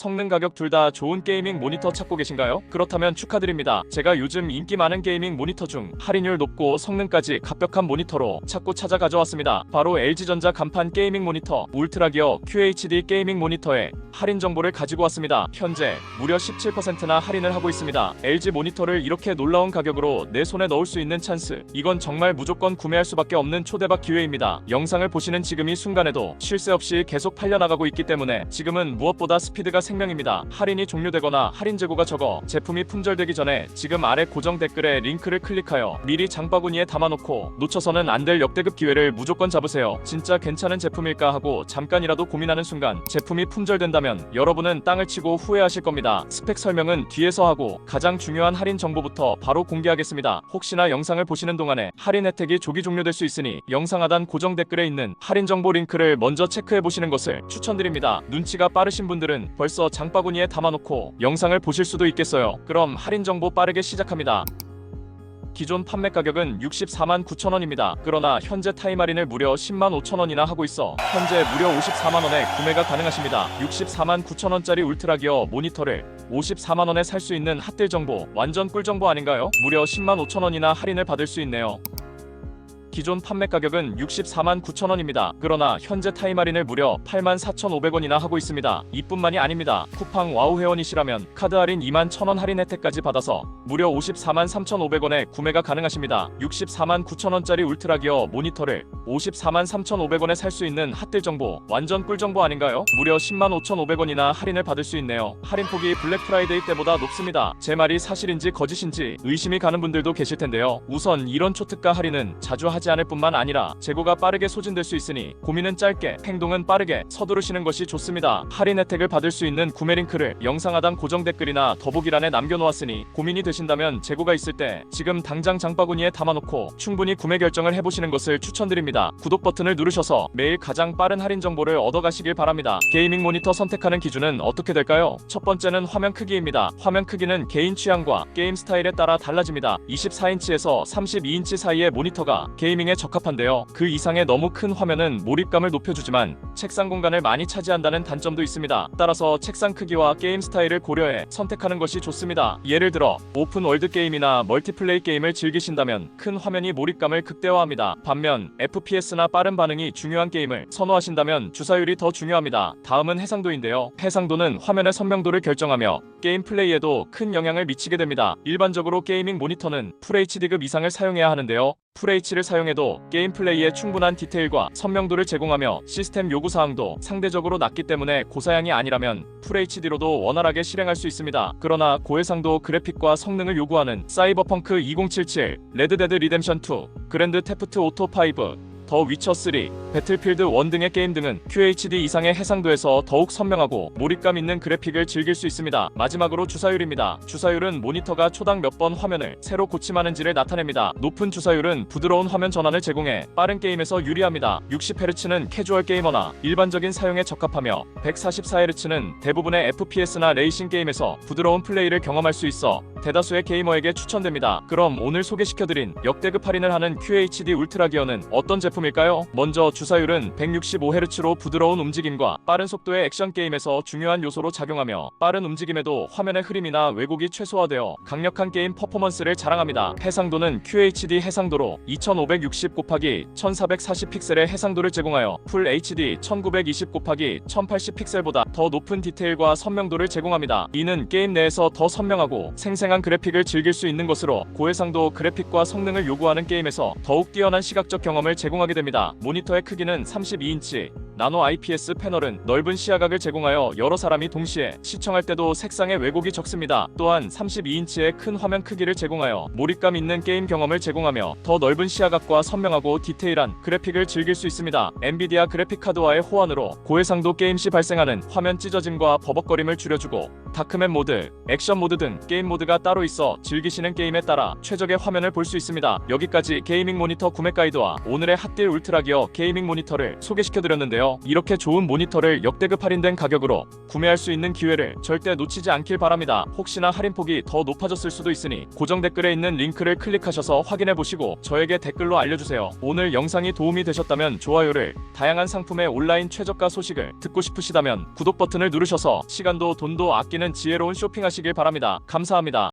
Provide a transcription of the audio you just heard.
성능 가격 둘 다 좋은 게이밍 모니터 찾고 계신가요? 그렇다면 축하드립니다. 제가 요즘 인기 많은 게이밍 모니터 중 할인율 높고 성능까지 갑벽한 모니터로 찾고 찾아 가져왔습니다. 바로 LG전자 간판 게이밍 모니터 울트라기어 QHD 게이밍 모니터에 할인 정보를 가지고 왔습니다. 현재 무려 17%나 할인을 하고 있습니다. LG 모니터를 이렇게 놀라운 가격으로 내 손에 넣을 수 있는 찬스. 이건 정말 무조건 구매할 수밖에 없는 초대박 기회입니다. 영상을 보시는 지금 이 순간에도 쉴 새 없이 계속 팔려나가고 있기 때문에 지금은 무엇보다 스피드가 생명입니다. 할인이 종료되거나 할인 재고가 적어 제품이 품절되기 전에 지금 아래 고정 댓글에 링크를 클릭하여 미리 장바구니에 담아놓고 놓쳐서는 안 될 역대급 기회를 무조건 잡으세요. 진짜 괜찮은 제품일까 하고 잠깐이라도 고민하는 순간 제품이 품절된다면 여러분은 땅을 치고 후회하실 겁니다. 스펙 설명은 뒤에서 하고 가장 중요한 할인 정보부터 바로 공개하겠습니다. 혹시나 영상을 보시는 동안에 할인 혜택이 조기 종료될 수 있으니 영상 하단 고정 댓글에 있는 할인 정보 링크를 먼저 체크해 보시는 것을 추천드립니다. 눈치가 빠르신 분들은 벌써 장바구니에 담아놓고 영상을 보실 수도 있겠어요. 그럼 할인 정보 빠르게 시작합니다. 기존 판매 가격은 64만 9천 원입니다. 그러나 현재 할인을 무려 10만 5천 원이나 하고 있어 현재 무려 54만 원에 구매가 가능하십니다. 64만 9천 원짜리 울트라 기어 모니터를 54만 원에 살 수 있는 핫딜 정보 완전 꿀 정보 아닌가요? 무려 10만 5천 원이나 할인을 받을 수 있네요. 기존 판매 가격은 64만 9천 원입니다. 그러나 현재 할인을 무려 8만 4,500원이나 하고 있습니다. 이뿐만이 아닙니다. 쿠팡 와우 회원이시라면 카드 할인 2만 1,000원 할인 혜택까지 받아서 무려 54만 3,500원에 구매가 가능하십니다. 64만 9천 원짜리 울트라 기어 모니터를 54만 3,500원에 살 수 있는 핫딜 정보 완전 꿀 정보 아닌가요? 무려 10만 5,500원이나 할인을 받을 수 있네요. 할인 폭이 블랙 프라이데이 때보다 높습니다. 제 말이 사실인지 거짓인지 의심이 가는 분들도 계실 텐데요. 우선 이런 초특가 할인은 자주 하지 않을 뿐만 아니라 재고가 빠르게 소진될 수 있으니 고민은 짧게 행동은 빠르게 서두르시는 것이 좋습니다. 할인 혜택을 받을 수 있는 구매 링크를 영상 하단 고정 댓글이나 더보기란에 남겨놓았으니 고민이 되신다면 재고가 있을 때 지금 당장 장바구니에 담아놓고 충분히 구매 결정을 해보시는 것을 추천드립니다. 구독 버튼을 누르셔서 매일 가장 빠른 할인 정보를 얻어가시길 바랍니다. 게이밍 모니터 선택하는 기준은 어떻게 될까요? 첫 번째는 화면 크기입니다. 화면 크기는 개인 취향과 게임 스타일에 따라 달라집니다. 24인치에서 32인치 사이의 모니터가 게이밍에 적합한데요. 그 이상의 너무 큰 화면은 몰입감을 높여주지만 책상 공간을 많이 차지한다는 단점도 있습니다. 따라서 책상 크기와 게임 스타일을 고려해 선택하는 것이 좋습니다. 예를 들어 오픈 월드 게임이나 멀티플레이 게임을 즐기신다면 큰 화면이 몰입감을 극대화합니다. 반면 FPS나 빠른 반응이 중요한 게임을 선호하신다면 주사율이 더 중요합니다. 다음은 해상도인데요. 해상도는 화면의 선명도를 결정하며 게임 플레이에도 큰 영향을 미치게 됩니다. 일반적으로 게이밍 모니터는 FHD급 이상을 사용해야 하는데요. FH를 사용해도 게임 플레이에 충분한 디테일과 선명도를 제공하며 시스템 요구 사항도 상대적으로 낮기 때문에 고사양이 아니라면 FHD로도 원활하게 실행할 수 있습니다. 그러나 고해상도 그래픽과 성능을 요구하는 사이버펑크 2077, 레드데드 리뎀션 2, 그랜드 테프트 오토 5, 더 위쳐 3, 배틀필드 1 등의 게임 등은 QHD 이상의 해상도에서 더욱 선명하고 몰입감 있는 그래픽을 즐길 수 있습니다. 마지막으로 주사율입니다. 주사율은 모니터가 초당 몇 번 화면을 새로 고침하는지를 나타냅니다. 높은 주사율은 부드러운 화면 전환을 제공해 빠른 게임에서 유리합니다. 60Hz는 캐주얼 게이머나 일반적인 사용에 적합하며 144Hz는 대부분의 FPS나 레이싱 게임에서 부드러운 플레이를 경험할 수 있어 대다수의 게이머에게 추천됩니다. 그럼 오늘 소개시켜드린 역대급 할인을 하는 QHD 울트라 기어는 어떤 제품 일까요? 먼저 주사율은 165Hz로 부드러운 움직임과 빠른 속도의 액션 게임에서 중요한 요소로 작용하며 빠른 움직임에도 화면의 흐림이나 왜곡이 최소화되어 강력한 게임 퍼포먼스를 자랑합니다. 해상도는 QHD 해상도로 2560 곱하기 1440 픽셀의 해상도를 제공하여 풀 HD 1920 곱하기 1080 픽셀보다 더 높은 디테일과 선명도를 제공합니다. 이는 게임 내에서 더 선명하고 생생한 그래픽을 즐길 수 있는 것으로 고해상도 그래픽과 성능을 요구하는 게임에서 더욱 뛰어난 시각적 경험을 제공하게 됩니다. 모니터의 크기는 32인치, 나노 IPS 패널은 넓은 시야각을 제공하여 여러 사람이 동시에 시청할 때도 색상의 왜곡이 적습니다. 또한 32인치의 큰 화면 크기를 제공하여 몰입감 있는 게임 경험을 제공하며 더 넓은 시야각과 선명하고 디테일한 그래픽을 즐길 수 있습니다. 엔비디아 그래픽 카드와의 호환으로 고해상도 게임 시 발생하는 화면 찢어짐과 버벅거림을 줄여주고 다크맨 모드, 액션 모드 등 게임 모드가 따로 있어 즐기시는 게임에 따라 최적의 화면을 볼 수 있습니다. 여기까지 게이밍 모니터 구매 가이드와 오늘의 핫딜 울트라 기어 게이밍 모니터를 소개시켜드렸는데요. 이렇게 좋은 모니터를 역대급 할인된 가격으로 구매할 수 있는 기회를 절대 놓치지 않길 바랍니다. 혹시나 할인폭이 더 높아졌을 수도 있으니 고정 댓글에 있는 링크를 클릭하셔서 확인해 보시고 저에게 댓글로 알려주세요. 오늘 영상이 도움이 되셨다면 좋아요를, 다양한 상품의 온라인 최저가 소식을 듣고 싶으시다면 구독 버튼을 누르셔서 시간도 돈도 아끼는 지혜로운 쇼핑하시길 바랍니다. 감사합니다.